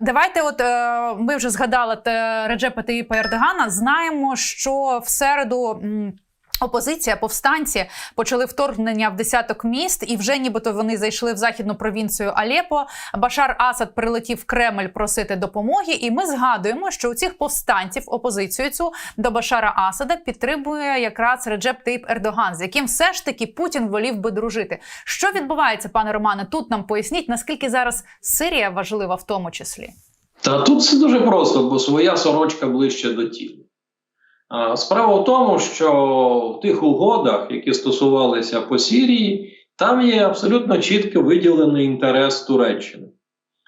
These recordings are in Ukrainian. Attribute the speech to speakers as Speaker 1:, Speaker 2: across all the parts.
Speaker 1: Давайте, от е, ми вже згадали Реджепа Таїпа Ердогана. Знаємо, що в середу. Опозиція, повстанці почали вторгнення в десяток міст, і вже нібито вони зайшли в західну провінцію Алепо. Башар Асад прилетів в Кремль просити допомоги. І ми згадуємо, що у цих повстанців опозицію цю до Башара Асада підтримує якраз Реджеп Таїп Ердоган, з яким все ж таки Путін волів би дружити. Що відбувається, пане Романе? Тут нам поясніть, наскільки зараз Сирія важлива в тому числі.
Speaker 2: Та тут все дуже просто, бо своя сорочка ближче до тіла. Справа в тому, що в тих угодах, які стосувалися по Сірії, там є абсолютно чітко виділений інтерес Туреччини.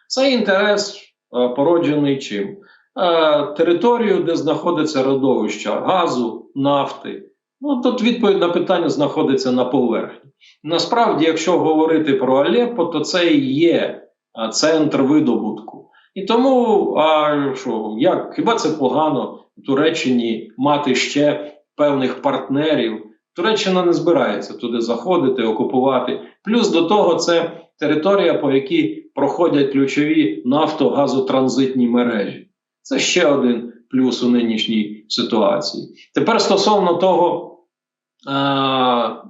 Speaker 2: Цей інтерес е, породжений чим? Е, Територію, де знаходиться родовища газу, нафти. Ну, тут відповідь на питання знаходиться на поверхні. Насправді, якщо говорити про Алеппо, то це і є центр видобутку. І тому, а що, як, хіба це погано в Туреччині мати ще певних партнерів? Туреччина не збирається туди заходити, окупувати. Плюс до того, це територія, по якій проходять ключові нафто-газотранзитні мережі. Це ще один плюс у нинішній ситуації. Тепер стосовно того,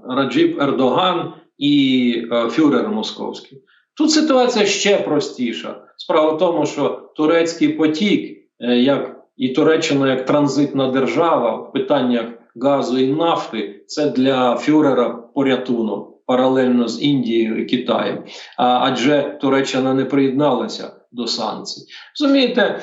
Speaker 2: Раджіп Ердоган і а, фюрер московський. Тут ситуація ще простіша. Справа в тому, що турецький потік, е, як і Туреччина як транзитна держава в питаннях газу і нафти, це для фюрера порятунок паралельно з Індією і Китаєм. Адже Туреччина не приєдналася до санкцій. Розумієте, е,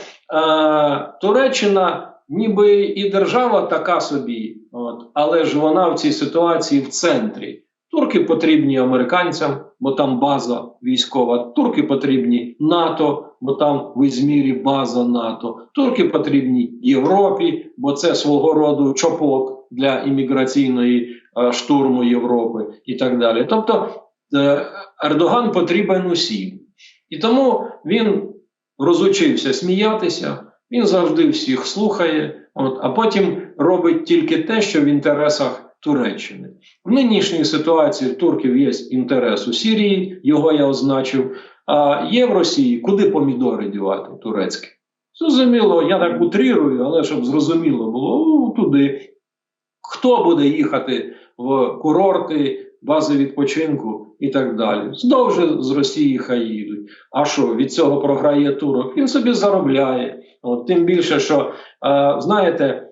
Speaker 2: Туреччина ніби і держава така собі, от, але ж вона в цій ситуації в центрі. Турки потрібні американцям, бо там база військова. Турки потрібні НАТО, бо там в Ізмірі база НАТО. Турки потрібні Європі, бо це свого роду чопок для імміграційної е, штурму Європи і так далі. Тобто е, Ердоган потрібен усім. І тому він розучився сміятися, він завжди всіх слухає, от, а потім робить тільки те, що в інтересах Туреччини. В нинішній ситуації в турків є інтерес у Сирії, його я означив. А є в Росії куди помідори дівати турецькі? Зрозуміло, я так утрірую, але щоб зрозуміло було туди. Хто буде їхати в курорти, бази відпочинку і так далі? Знову ж з Росії хай їдуть. А що від цього програє турок? Він собі заробляє. От, тим більше, що е, знаєте,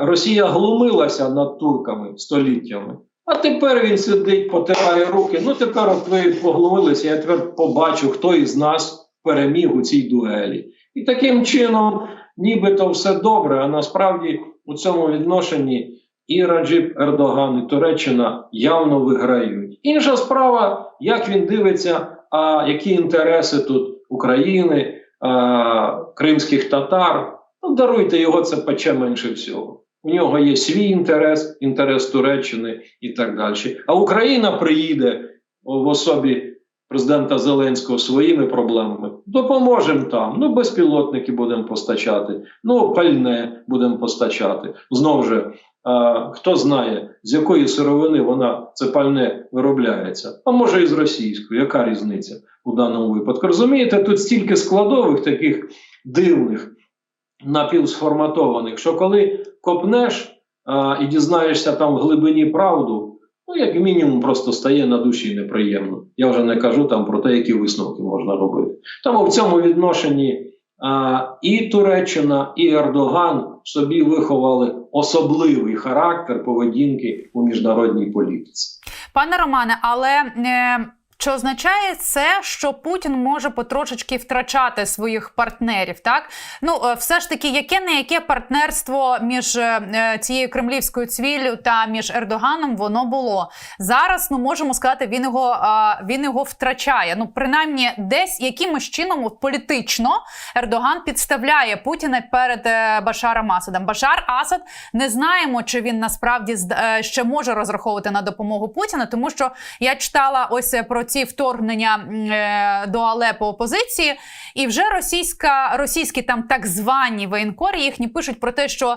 Speaker 2: Росія глумилася над турками століттями. А тепер він сидить, потирає руки. Ну тепер от ви поглумилися, я тепер побачу, хто із нас переміг у цій дуелі. І таким чином, нібито все добре, а насправді у цьому відношенні і Раджіп Ердоган, і Туреччина явно виграють. Інша справа, як він дивиться, а які інтереси тут України, а, кримських татар. Ну, даруйте його, це пече менше всього. У нього є свій інтерес, інтерес Туреччини і так далі. А Україна приїде в особі президента Зеленського своїми проблемами. Допоможемо там. Ну, безпілотники будемо постачати, ну, пальне будемо постачати. Знову ж, хто знає, з якої сировини вона це пальне виробляється, а може і з російської, яка різниця у даному випадку? Розумієте, тут стільки складових таких дивних напівсформатованих, що коли копнеш а, і дізнаєшся там в глибині правду, ну як мінімум просто стає на душі неприємно. Я вже не кажу там про те, які висновки можна робити. Тому в цьому відношенні а, і Туреччина, і Ердоган собі виховали особливий характер поведінки у міжнародній політиці.
Speaker 1: Пане Романе, але е, чи означає це, що Путін може потрошечки втрачати своїх партнерів? Так ну е, все ж таки, яке не яке партнерство між е, цією кремлівською цвіллю та між Ердоганом воно було зараз. Ну можемо сказати, він його е, він його втрачає. Ну принаймні, десь якимось чином політично Ердоган підставляє Путіна перед е, Башаром Асадом. Башар Асад не знаємо, чи він насправді е, ще може розраховувати на допомогу Путіна, тому що я читала ось е, про оці вторгнення е, до Алепо опозиції, і вже російська російські там так звані воєнкори їхні пишуть про те, що е,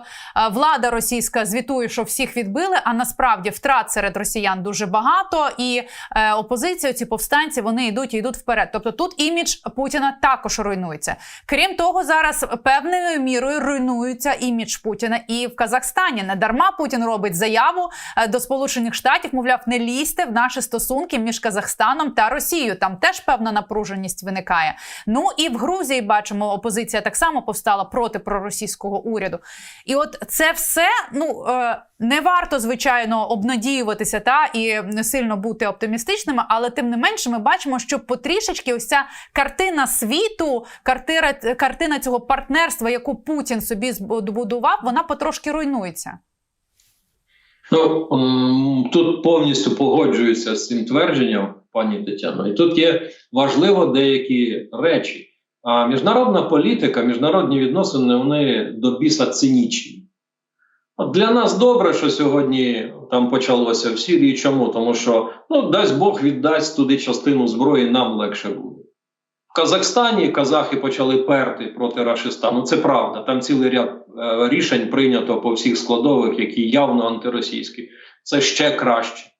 Speaker 1: влада російська звітує, що всіх відбили. А насправді втрат серед росіян дуже багато, і е, опозиція, ці повстанці, вони йдуть і йдуть вперед. Тобто тут імідж Путіна також руйнується. Крім того, зараз певною мірою руйнується імідж Путіна і в Казахстані. Не дарма Путін робить заяву е, до Сполучених Штатів, мовляв, не лізьте в наші стосунки між Казахстаном та Росією. Там теж певна напруженість виникає. Ну і в Грузії бачимо, опозиція так само повстала проти проросійського уряду. І от це все ну е, не варто звичайно обнадіюватися та і не сильно бути оптимістичними, але тим не менше, ми бачимо, що потрішечки ось ця картина світу, картина, картина цього партнерства, яку Путін собі збудував, вона потрошки руйнується.
Speaker 2: Ну, тут повністю погоджуюся з цим твердженням, пані Тетяно. І тут є важливо деякі речі. А міжнародна політика, міжнародні відносини вони до біса цинічні. От для нас добре, що сьогодні там почалося в Сирії. Чому? Тому що ну, дасть Бог віддасть туди частину зброї, нам легше буде. В Казахстані казахи почали перти проти Рашистану. Це правда. Там цілий ряд е, рішень прийнято по всіх складових, які явно антиросійські. Це ще краще.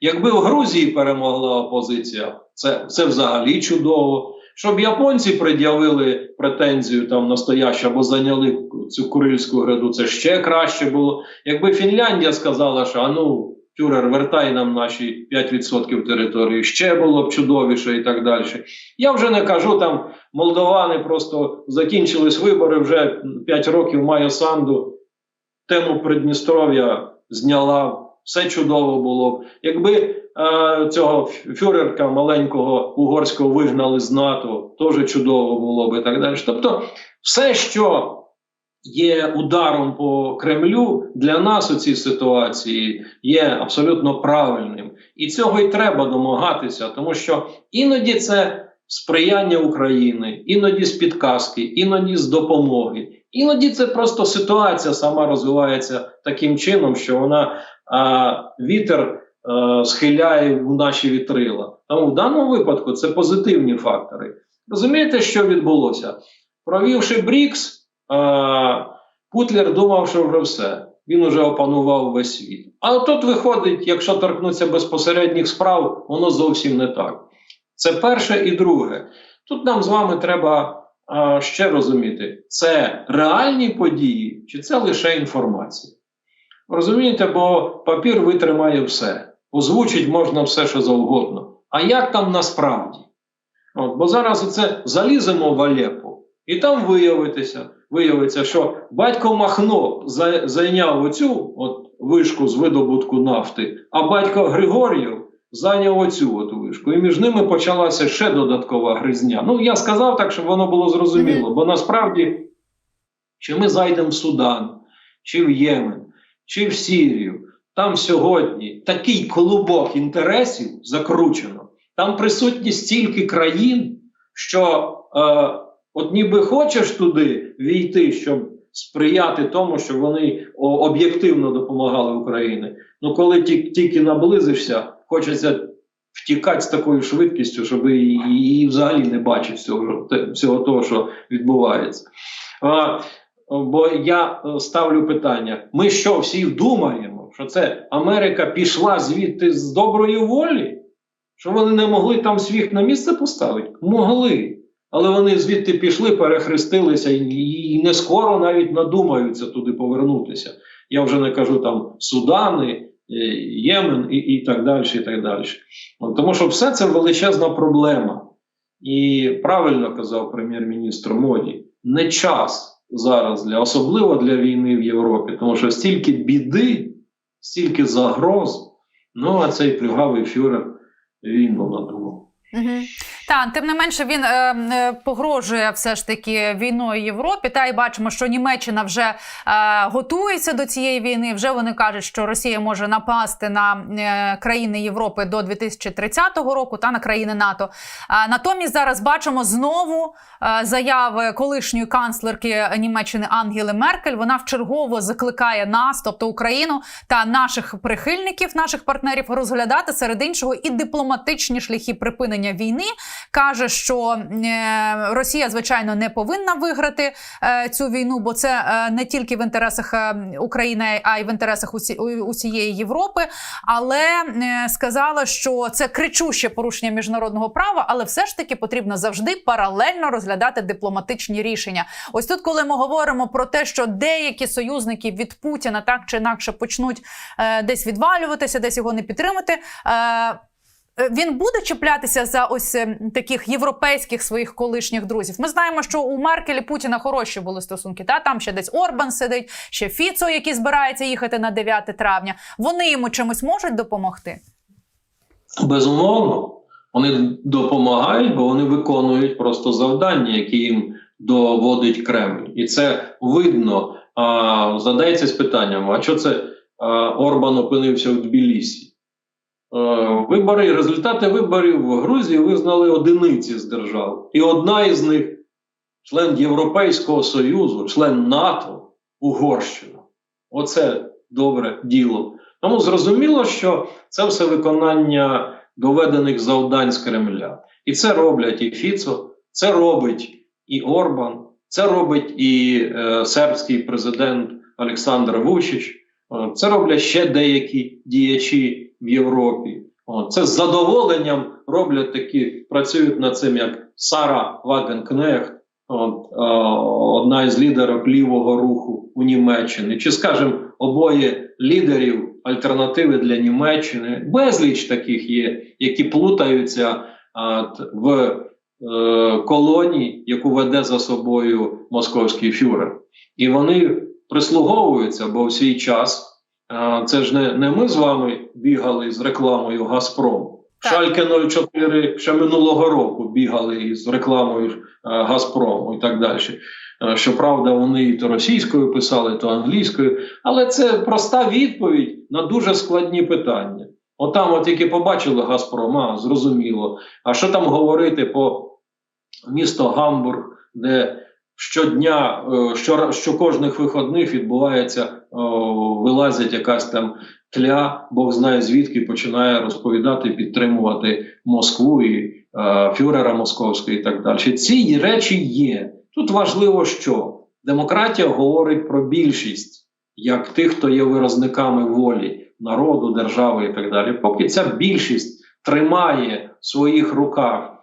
Speaker 2: Якби в Грузії перемогла опозиція, це, це взагалі чудово. Щоб японці пред'явили претензію там настоящу або зайняли цю Курильську граду, це ще краще було. Якби Фінляндія сказала, що а ну, Тюрер, вертай нам наші 5% території, ще було б чудовіше і так далі. Я вже не кажу там, молдовани просто закінчились вибори, вже 5 років має Санду, тему Придністров'я зняла, все чудово було. б. Якби е, цього фюрерка маленького угорського вигнали з НАТО, теж чудово було б і так далі. Тобто, все, що є ударом по Кремлю, для нас у цій ситуації є абсолютно правильним. І цього й треба домагатися, тому що іноді це сприяння України, іноді з підказки, іноді з допомоги. Іноді це просто ситуація сама розвивається таким чином, що вона а, вітер а, схиляє в наші вітрила. Тому в даному випадку це позитивні фактори. Розумієте, що відбулося? Провівши Брікс, а, Путлер думав, що вже все. Він уже опанував весь світ. А тут виходить, якщо торкнуться безпосередніх справ, воно зовсім не так. Це перше і друге. Тут нам з вами треба а, ще розуміти, це реальні події, чи це лише інформація. Розумієте, бо папір витримає все. Озвучить можна все, що завгодно. А як там насправді? От, бо зараз це заліземо в Алеппо, і там виявитися, виявиться, що батько Махно зайняв оцю от вишку з видобутку нафти, а батько Григор'єв зайняв оцю от вишку. І між ними почалася ще додаткова гризня. Ну, я сказав так, щоб воно було зрозуміло, бо насправді, чи ми зайдемо в Судан, чи в Ємен, чи в Сірію, там сьогодні такий колубок інтересів закручено, там присутні стільки країн, що е, от ніби хочеш туди війти, щоб сприяти тому, щоб вони об'єктивно допомагали Україні. Ну коли тільки наблизишся, хочеться втікати з такою швидкістю, щоб і, взагалі не бачити всього, всього того, що відбувається. А, бо я е, ставлю питання: ми що всі думаємо, що це Америка пішла звідти з доброї волі? Що вони не могли там світ на місце поставити? Могли. Але вони звідти пішли, перехрестилися і, не скоро навіть надумаються туди повернутися. Я вже не кажу там Судани, Ємен і, і так далі. І так далі. От, тому що все це величезна проблема. І правильно казав прем'єр-міністр Моді, не час зараз для особливо для війни в Європі, тому що стільки біди, стільки загроз. Ну а цей плюгавий фюрер війну надумав.
Speaker 1: Угу. Та тим не менше він е, е, погрожує все ж таки війною Європі. Та й бачимо, що Німеччина вже е, готується до цієї війни. Вже вони кажуть, що Росія може напасти на е, країни Європи до 2030 року та на країни НАТО. А натомість зараз бачимо знову е, заяви колишньої канцлерки Німеччини Ангели Меркель. Вона вчергово закликає нас, тобто Україну та наших прихильників, наших партнерів, розглядати серед іншого і дипломатичні шляхи припинення війни. Каже, що е, Росія, звичайно, не повинна виграти е, цю війну, бо це е, не тільки в інтересах України, а й в інтересах усієї Європи. Але сказала, що це кричуще порушення міжнародного права, але все ж таки потрібно завжди паралельно розглядати дипломатичні рішення. Ось тут, коли ми говоримо про те, що деякі союзники від Путіна так чи інакше почнуть десь відвалюватися, десь його не підтримати. Е, Він буде чіплятися за ось е, таких європейських своїх колишніх друзів. Ми знаємо, що у Меркель і Путіна хороші були стосунки. Та там ще десь Орбан сидить, ще Фіцо, який збирається їхати на 9 травня. Вони йому чимось можуть допомогти.
Speaker 2: Безумовно, вони допомагають, бо вони виконують просто завдання, які їм доводить Кремль. І це видно. А, задається з питанням: а що це а, Орбан опинився в Тбілісі? Е, Вибори, результати виборів в Грузії визнали одиниці з держав. І одна із них член Європейського Союзу, член НАТО, Угорщина. Оце добре діло. Тому зрозуміло, що це все виконання доведених завдань з Кремля. І це роблять і Фіцо, це робить і Орбан, це робить і е, сербський президент Олександр Вучич, е, це роблять ще деякі діячі в Європі. Це з задоволенням роблять такі, працюють над цим, як Сара Вагенкнехт, одна із лідерів лівого руху у Німеччині, чи, скажімо, обоє лідерів альтернативи для Німеччини. Безліч таких є, які плутаються в е, колонії, яку веде за собою московський фюрер. І вони прислуговуються, бо в свій час це ж не, не ми з вами бігали з рекламою Газпром.
Speaker 1: Так.
Speaker 2: Шальке 04 ще минулого року бігали із рекламою Газпрому і так далі. Щоправда, вони і то російською писали, то англійською, але це проста відповідь на дуже складні питання. Отам, от тільки побачили Газпром, а зрозуміло. А що там говорити по місто Гамбург, де щодня, е, що, що кожних вихідних відбувається, вилазить якась там тля, Бог знає звідки починає розповідати, підтримувати Москву і е, фюрера московського і так далі. Ці речі є. Тут важливо, що демократія говорить про більшість, як тих, хто є виразниками волі народу, держави і так далі. Поки ця більшість тримає в своїх руках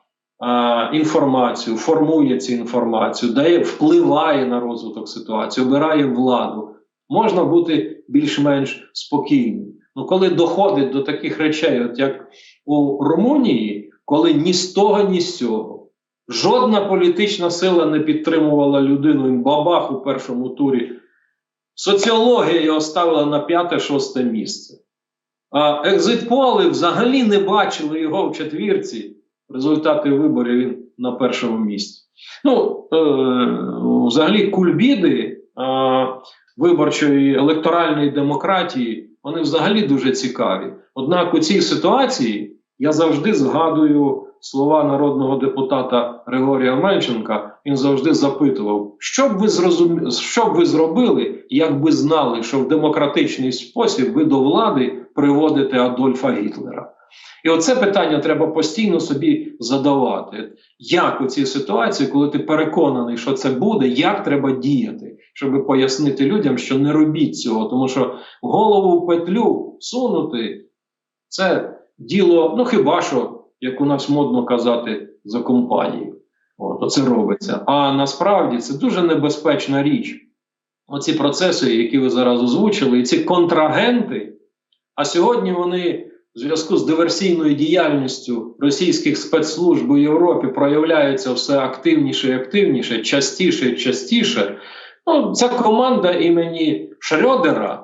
Speaker 2: інформацію, формує цю інформацію, дає, впливає на розвиток ситуації, обирає владу, можна бути більш-менш спокійним. Ну, коли доходить до таких речей, от як у Румунії, коли ні з того, ні з цього, жодна політична сила не підтримувала людину бабах у першому турі. Соціологія його ставила на п'яте-шосте місце. Екзитполи взагалі не бачили його в четвірці. Результати виборів він на першому місці. Ну, е, взагалі, кульбіди е, виборчої електоральної демократії, вони взагалі дуже цікаві. Однак у цій ситуації я завжди згадую слова народного депутата Григорія Менченка. Він завжди запитував, що б ви зрозуміли, що б ви зробили, якби знали, що в демократичний спосіб ви до влади приводите Адольфа Гітлера. І оце питання треба постійно собі задавати. Як у цій ситуації, коли ти переконаний, що це буде, як треба діяти, щоб пояснити людям, що не робіть цього, тому що голову в петлю сунути це діло, ну хіба що, як у нас модно казати, за компанію. От, оце робиться. А насправді це дуже небезпечна річ. Оці процеси, які ви зараз озвучили, і ці контрагенти, а сьогодні вони в зв'язку з диверсійною діяльністю російських спецслужб у Європі проявляються все активніше і активніше, частіше і частіше. Ну, ця команда імені Шрёдера,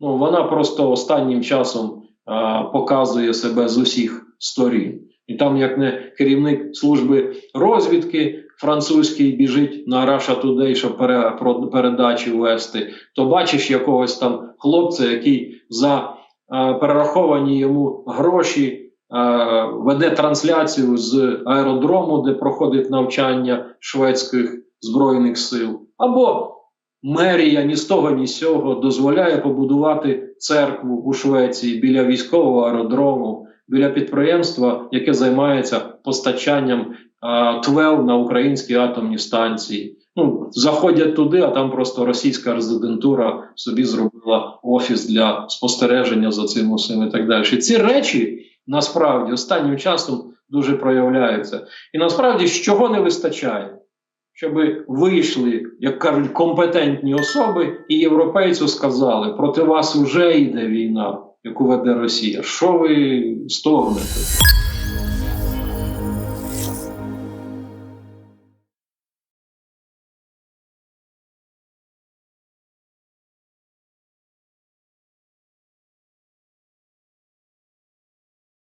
Speaker 2: ну вона просто останнім часом а, показує себе з усіх сторін. І там, як не керівник служби розвідки французький біжить на Russia Today, щоб передачі вести, то бачиш якогось там хлопця, який за перераховані йому гроші е, веде трансляцію з аеродрому, де проходить навчання шведських збройних сил, або мерія ні з того, ні з сього дозволяє побудувати церкву у Швеції біля військового аеродрому, біля підприємства, яке займається постачанням е, ТВЕЛ на українські атомні станції. Ну, заходять туди, а там просто російська резидентура собі зробила офіс для спостереження за цим усім і так далі. Ці речі насправді останнім часом дуже проявляються. І насправді з чого не вистачає? Щоб вийшли, як кажуть, компетентні особи, і європейцю сказали: проти вас вже йде війна, яку веде Росія. Що ви стогнете?